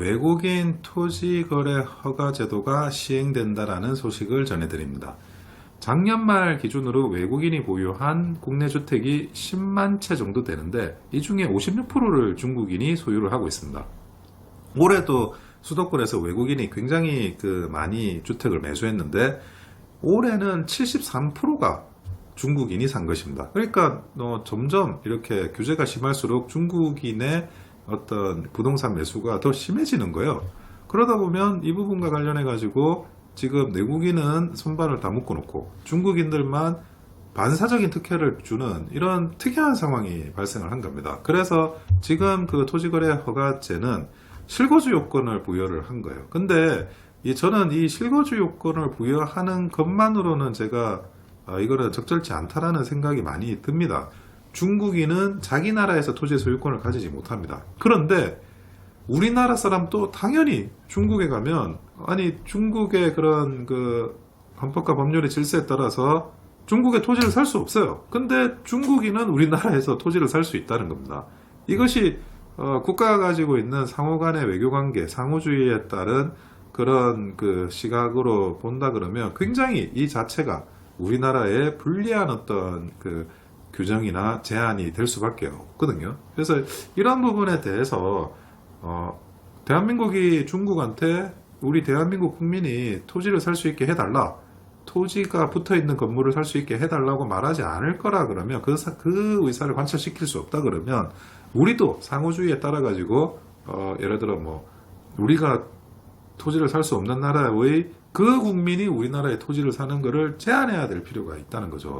외국인 토지 거래 허가 제도가 시행된다라는 소식을 전해드립니다. 작년 말 기준으로 외국인이 보유한 국내 주택이 10만 채 정도 되는데 이 중에 56%를 중국인이 소유를 하고 있습니다. 올해도 수도권에서 외국인이 굉장히 그 많이 주택을 매수했는데 올해는 73%가 중국인이 산 것입니다. 그러니까 어, 점점 이렇게 규제가 심할수록 중국인의 어떤 부동산 매수가 더 심해지는 거예요. 그러다 보면 이 부분과 관련해 가지고 지금 내국인은 손발을 다 묶어 놓고 중국인들만 반사적인 특혜를 주는 이런 특이한 상황이 발생을 한 겁니다. 그래서 지금 그 토지거래 허가제는 실거주 요건을 부여를 한 거예요. 근데 이 저는 이 실거주 요건을 부여하는 것만으로는 제가 아, 이거는 적절치 않다라는 생각이 많이 듭니다. 중국인은 자기 나라에서 토지 소유권을 가지지 못합니다. 그런데 우리나라 사람도 당연히 중국에 가면 아니 중국의 그런 그 헌법과 법률의 질서에 따라서 중국의 토지를 살 수 없어요. 근데 중국인은 우리나라에서 토지를 살 수 있다는 겁니다. 이것이 어, 국가가 가지고 있는 상호 간의 외교 관계, 상호주의에 따른 그런 그 시각으로 본다 그러면 굉장히 이 자체가 우리나라에 불리한 어떤 그 규정이나 제한이 될 수밖에 없거든요. 그래서 이런 부분에 대해서 어, 대한민국이 중국한테 우리 대한민국 국민이 토지를 살 수 있게 해달라. 토지가 붙어 있는 건물을 살 수 있게 해달라고 말하지 않을 거라 그러면 그, 사- 그 의사를 관철시킬 수 없다 그러면 우리도 상호주의에 따라 가지고 어, 예를 들어 뭐 우리가 토지를 살 수 없는 나라의 그 국민이 우리나라의 토지를 사는 것을 제한해야 될 필요가 있다는 거죠.